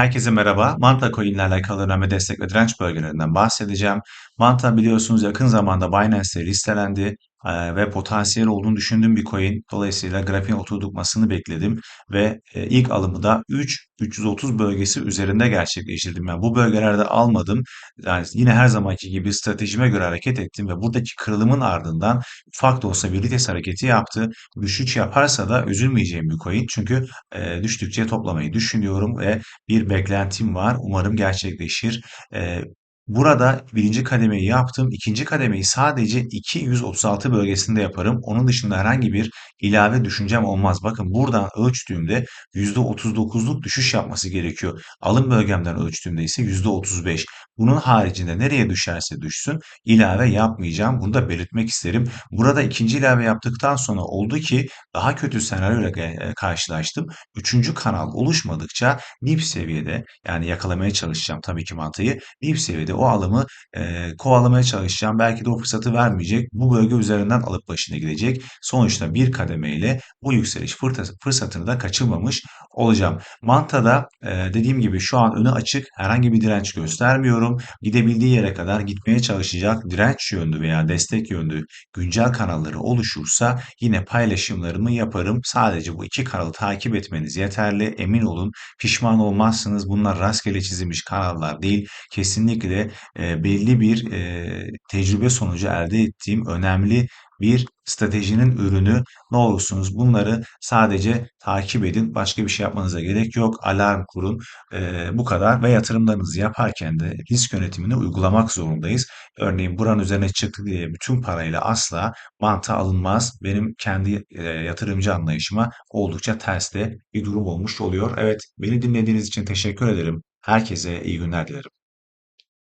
Herkese merhaba. Manta Coin ile alakalı önemli destek ve direnç bölgelerinden bahsedeceğim. Manta biliyorsunuz yakın zamanda Binance'te listelendi ve potansiyel olduğunu düşündüğüm bir coin. Dolayısıyla grafiğin oturdukmasını bekledim ve e, ilk alımı da 3-330 bölgesi üzerinde gerçekleştirdim. Yani bu bölgelerde almadım. Yani yine her zamanki gibi stratejime göre hareket ettim ve buradaki kırılımın ardından ufak da olsa bir vites hareketi yaptı. Düşüş yaparsa da üzülmeyeceğim bir coin. Çünkü e, düştükçe toplamayı düşünüyorum ve bir beklentim var. Umarım gerçekleşir. Eee, burada birinci kademeyi yaptım. İkinci kademeyi sadece 236 bölgesinde yaparım. Onun dışında herhangi bir ilave düşüncem olmaz. Bakın buradan ölçtüğümde %39'luk düşüş yapması gerekiyor. Alım bölgemden ölçtüğümde ise %35. Bunun haricinde nereye düşerse düşsün ilave yapmayacağım. Bunu da belirtmek isterim. Burada ikinci ilave yaptıktan sonra oldu ki daha kötü senaryoyla e, karşılaştım. Üçüncü kanal oluşmadıkça dip seviyede yani yakalamaya çalışacağım tabii ki mantıyı. Dip seviyede o alımı e, kovalamaya çalışacağım. Belki de o fırsatı vermeyecek. Bu bölge üzerinden alıp başına gidecek. Sonuçta bir kademeyle bu yükseliş fırsatını da kaçırmamış olacağım. Mantada e, dediğim gibi şu an önü açık. Herhangi bir direnç göstermiyorum. Gidebildiği yere kadar gitmeye çalışacak direnç yönlü veya destek yönlü güncel kanalları oluşursa yine paylaşımlarımı yaparım. Sadece bu iki kanalı takip etmeniz yeterli. Emin olun pişman olmazsınız. Bunlar rastgele çizilmiş kanallar değil. Kesinlikle e, belli bir e, tecrübe sonucu elde ettiğim önemli bir stratejinin ürünü. Ne olursunuz bunları sadece takip edin. Başka bir şey yapmanıza gerek yok. Alarm kurun. E, bu kadar ve yatırımlarınızı yaparken de risk yönetimini uygulamak zorundayız. Örneğin buranın üzerine çıktı diye bütün parayla asla mantı alınmaz. Benim kendi e, yatırımcı anlayışıma oldukça ters de bir durum olmuş oluyor. Evet, beni dinlediğiniz için teşekkür ederim. Herkese iyi günler dilerim.